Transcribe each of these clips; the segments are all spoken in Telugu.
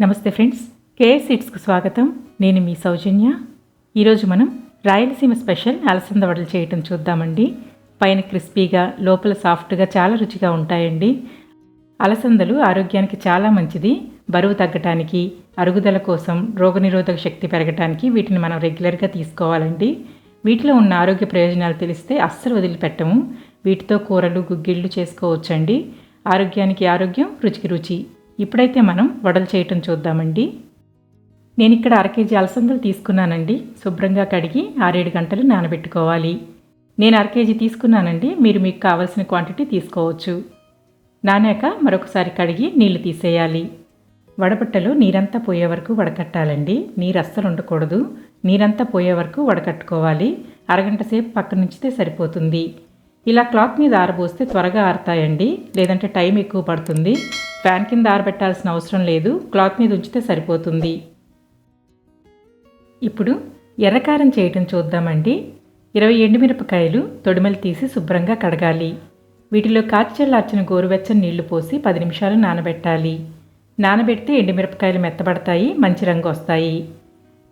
నమస్తే ఫ్రెండ్స్ కేఎస్ సీట్స్కు స్వాగతం. నేను మీ సౌజన్య. ఈరోజు మనం రాయలసీమ స్పెషల్ అలసంద వడలు చేయటం చూద్దామండి. పైన క్రిస్పీగా లోపల సాఫ్ట్గా చాలా రుచిగా ఉంటాయండి. అలసందలు ఆరోగ్యానికి చాలా మంచిది. బరువు తగ్గటానికి అరుగుదల కోసం రోగనిరోధక శక్తి పెరగటానికి వీటిని మనం రెగ్యులర్గా తీసుకోవాలండి. వీటిలో ఉన్న ఆరోగ్య ప్రయోజనాలు తెలిస్తే అస్సలు వదిలిపెట్టము. వీటితో కూరలు గుగ్గిళ్ళు చేసుకోవచ్చండి. ఆరోగ్యానికి ఆరోగ్యం రుచికి రుచి. ఇప్పుడైతే మనం వడలు చేయటం చూద్దామండి. నేను ఇక్కడ అర కేజీ అలసందలు తీసుకున్నానండి. శుభ్రంగా కడిగి ఆరేడు గంటలు నానబెట్టుకోవాలి. నేను అర కేజీ తీసుకున్నానండి. మీరు మీకు కావలసిన క్వాంటిటీ తీసుకోవచ్చు. నానాక మరొకసారి కడిగి నీళ్ళు తీసేయాలి. వడబట్టలో నీరంతా పోయే వరకు వడకట్టాలండి. నీరు అస్సలు ఉండకూడదు. నీరంతా పోయే వరకు వడకట్టుకోవాలి. అరగంట సేపు పక్కనుంచితే సరిపోతుంది. ఇలా క్లాత్ మీద ఆరబోస్తే త్వరగా ఆరుతాయండి. లేదంటే టైం ఎక్కువ పడుతుంది. ఫ్యాన్ కింద ఆరబెట్టాల్సిన అవసరం లేదు. క్లాత్ మీద ఉంచితే సరిపోతుంది. ఇప్పుడు ఎర్రకారం చేయటం చూద్దామండి. ఇరవై ఎండుమిరపకాయలు తొడిమలు తీసి శుభ్రంగా కడగాలి. వీటిలో కాచి చల్లార్చిన గోరువెచ్చని నీళ్ళు పోసి పది నిమిషాలు నానబెట్టాలి. నానబెడితే ఎండుమిరపకాయలు మెత్తబడతాయి మంచి రంగు వస్తాయి.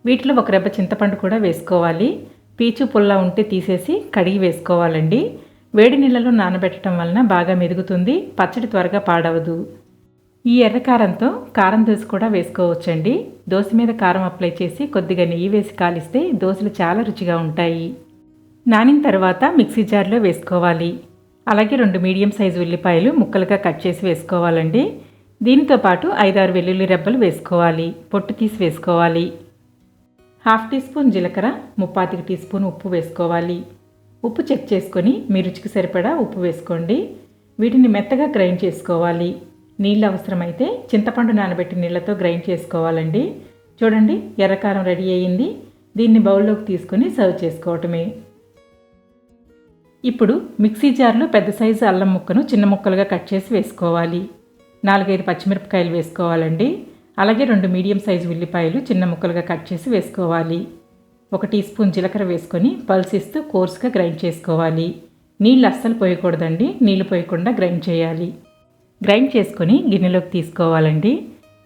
వీటిలో ఒక రెబ్బ చింతపండు కూడా వేసుకోవాలి. పీచు పుల్ల ఉంటే తీసేసి కడిగి వేసుకోవాలండి. వేడి నీళ్ళలో నానబెట్టడం వలన బాగా మెదుగుతుంది పచ్చడి త్వరగా పాడవదు. ఈ ఎర్రకారంతో కారం దోశ కూడా వేసుకోవచ్చండి. దోశ మీద కారం అప్లై చేసి కొద్దిగా నెయ్యి వేసి కాలిస్తే దోశలు చాలా రుచిగా ఉంటాయి. నానిన తర్వాత మిక్సీ జార్లో వేసుకోవాలి. అలాగే రెండు మీడియం సైజు ఉల్లిపాయలు ముక్కలుగా కట్ చేసి వేసుకోవాలండి. దీనితో పాటు ఐదారు వెల్లుల్లి రెబ్బలు వేసుకోవాలి. పొట్టు తీసి వేసుకోవాలి. హాఫ్ టీ స్పూన్ జీలకర్ర ముప్పాతికి టీ స్పూన్ ఉప్పు వేసుకోవాలి. ఉప్పు చెక్ చేసుకొని మీ రుచికి సరిపడా ఉప్పు వేసుకోండి. వీటిని మెత్తగా గ్రైండ్ చేసుకోవాలి. నీళ్ళు అవసరమైతే చింతపండు నానబెట్టి నీళ్ళతో గ్రైండ్ చేసుకోవాలండి. చూడండి ఎర్రకారం రెడీ అయ్యింది. దీన్ని బౌల్లోకి తీసుకొని సర్వ్ చేసుకోవటమే. ఇప్పుడు మిక్సీ జార్లో పెద్ద సైజు అల్లం ముక్కను చిన్న ముక్కలుగా కట్ చేసి వేసుకోవాలి. నాలుగైదు పచ్చిమిరపకాయలు వేసుకోవాలండి. అలాగే రెండు మీడియం సైజు ఉల్లిపాయలు చిన్న ముక్కలుగా కట్ చేసి వేసుకోవాలి. ఒక టీ స్పూన్ జీలకర్ర వేసుకొని పల్సిస్తూ కోర్స్గా గ్రైండ్ చేసుకోవాలి. నీళ్ళు అస్సలు పోయకూడదండి. నీళ్ళు పోయకుండా గ్రైండ్ చేయాలి. గ్రైండ్ చేసుకొని గిన్నెలోకి తీసుకోవాలండి.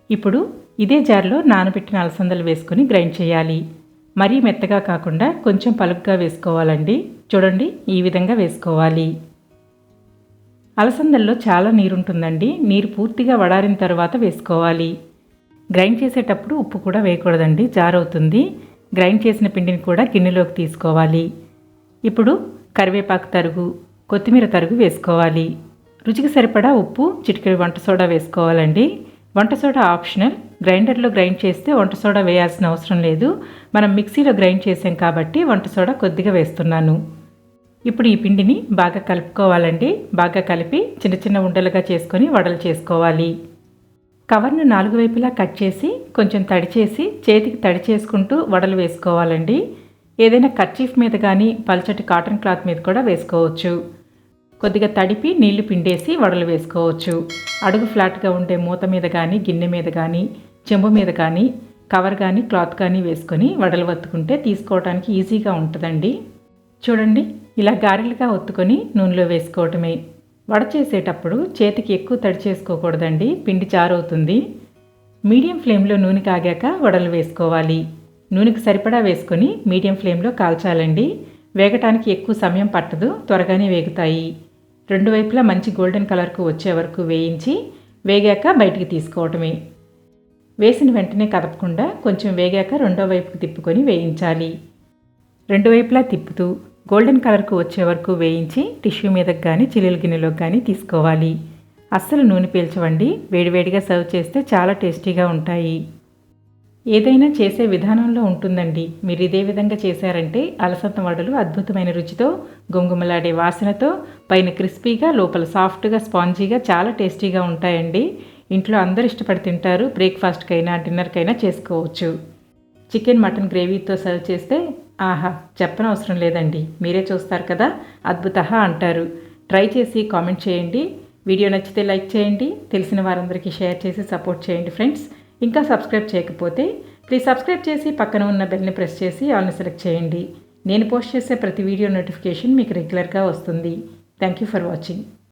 ఇప్పుడు ఇదే జార్లో నానబెట్టిన అలసందలు వేసుకొని గ్రైండ్ చేయాలి. మరీ మెత్తగా కాకుండా కొంచెం పలుగ్గా వేసుకోవాలండి. చూడండి ఈ విధంగా వేసుకోవాలి. అలసందల్లో చాలా నీరుంటుందండి. నీరు పూర్తిగా వడారిన తర్వాత వేసుకోవాలి. గ్రైండ్ చేసేటప్పుడు ఉప్పు కూడా వేయకూడదండి. జారవుతుంది. గ్రైండ్ చేసిన పిండిని కూడా గిన్నెలోకి తీసుకోవాలి. ఇప్పుడు కరివేపాకు తరుగు కొత్తిమీర తరుగు వేసుకోవాలి. రుచికి సరిపడా ఉప్పు చిటికెడు వంట సోడా వేసుకోవాలండి. వంట సోడా ఆప్షనల్. గ్రైండర్లో గ్రైండ్ చేస్తే వంట సోడా వేయాల్సిన అవసరం లేదు. మనం మిక్సీలో గ్రైండ్ చేసాం కాబట్టి వంట సోడా కొద్దిగా వేస్తున్నాను. ఇప్పుడు ఈ పిండిని బాగా కలుపుకోవాలండి. బాగా కలిపి చిన్న చిన్న ఉండలుగా చేసుకొని వడలు చేసుకోవాలి. కవర్ను నాలుగు వైపులా కట్ చేసి కొంచెం తడి చేసి చేతికి తడి చేసుకుంటూ వడలు వేసుకోవాలండి. ఏదైనా కర్చీఫ్ మీద కానీ పల్చటి కాటన్ క్లాత్ మీద కూడా వేసుకోవచ్చు. కొద్దిగా తడిపి నీళ్ళు పిండేసి వడలు వేసుకోవచ్చు. అడుగు ఫ్లాట్గా ఉండే మూత మీద కానీ గిన్నె మీద కానీ చెంబు మీద కానీ కవర్ కానీ క్లాత్ కానీ వేసుకొని వడలు వత్తుకుంటే తీసుకోవడానికి ఈజీగా ఉంటుందండి. చూడండి ఇలా గారెలుగా ఒత్తుకొని నూనెలో వేసుకోవటమే. వడ చేసేటప్పుడు చేతికి ఎక్కువ తడి చేసుకోకూడదండి. పిండి చారవుతుంది. మీడియం ఫ్లేమ్లో నూనె కాగాక వడలు వేసుకోవాలి. నూనెకి సరిపడా వేసుకొని మీడియం ఫ్లేమ్లో కాల్చాలండి. వేగటానికి ఎక్కువ సమయం పట్టదు. త్వరగానే వేగుతాయి. రెండు వైపులా మంచి గోల్డెన్ కలర్కు వచ్చే వరకు వేయించి వేగాక బయటికి తీసుకోవటమే. వేసిన వెంటనే కదపకుండా కొంచెం వేగాక రెండో వైపుకు తిప్పుకొని వేయించాలి. రెండు వైపులా తిప్పుతూ గోల్డెన్ కలర్కు వచ్చే వరకు వేయించి టిష్యూ మీదకి కానీ చిల్లుల గిన్నెలోకి కానీ తీసుకోవాలి. అస్సలు నూనె పీల్చవండి. వేడివేడిగా సర్వ్ చేస్తే చాలా టేస్టీగా ఉంటాయి. ఏదైనా చేసే విధానంలో ఉంటుందండి. మీరు ఇదే విధంగా చేశారంటే అలసంద వడలు అద్భుతమైన రుచితో గుమగుమలాడే వాసనతో పైన క్రిస్పీగా లోపల సాఫ్ట్గా స్పాంజీగా చాలా టేస్టీగా ఉంటాయండి. ఇంట్లో అందరు ఇష్టపడి తింటారు. బ్రేక్ఫాస్ట్కైనా డిన్నర్కైనా చేసుకోవచ్చు. చికెన్ మటన్ గ్రేవీతో సర్వ్ చేస్తే ఆహా చెప్పనవసరం లేదండి. మీరే చూస్తారు కదా? అద్భుత అంటారు. ట్రై చేసి కామెంట్ చేయండి. వీడియో నచ్చితే లైక్ చేయండి. తెలిసిన వారందరికీ షేర్ చేసి సపోర్ట్ చేయండి ఫ్రెండ్స్. ఇంకా సబ్స్క్రైబ్ చేయకపోతే ప్లీజ్ సబ్స్క్రైబ్ చేసి పక్కన ఉన్న బెల్ని ప్రెస్ చేసి ఆల్ని సెలెక్ట్ చేయండి. నేను పోస్ట్ చేసే ప్రతి వీడియో నోటిఫికేషన్ మీకు రెగ్యులర్గా వస్తుంది. Thank you for watching.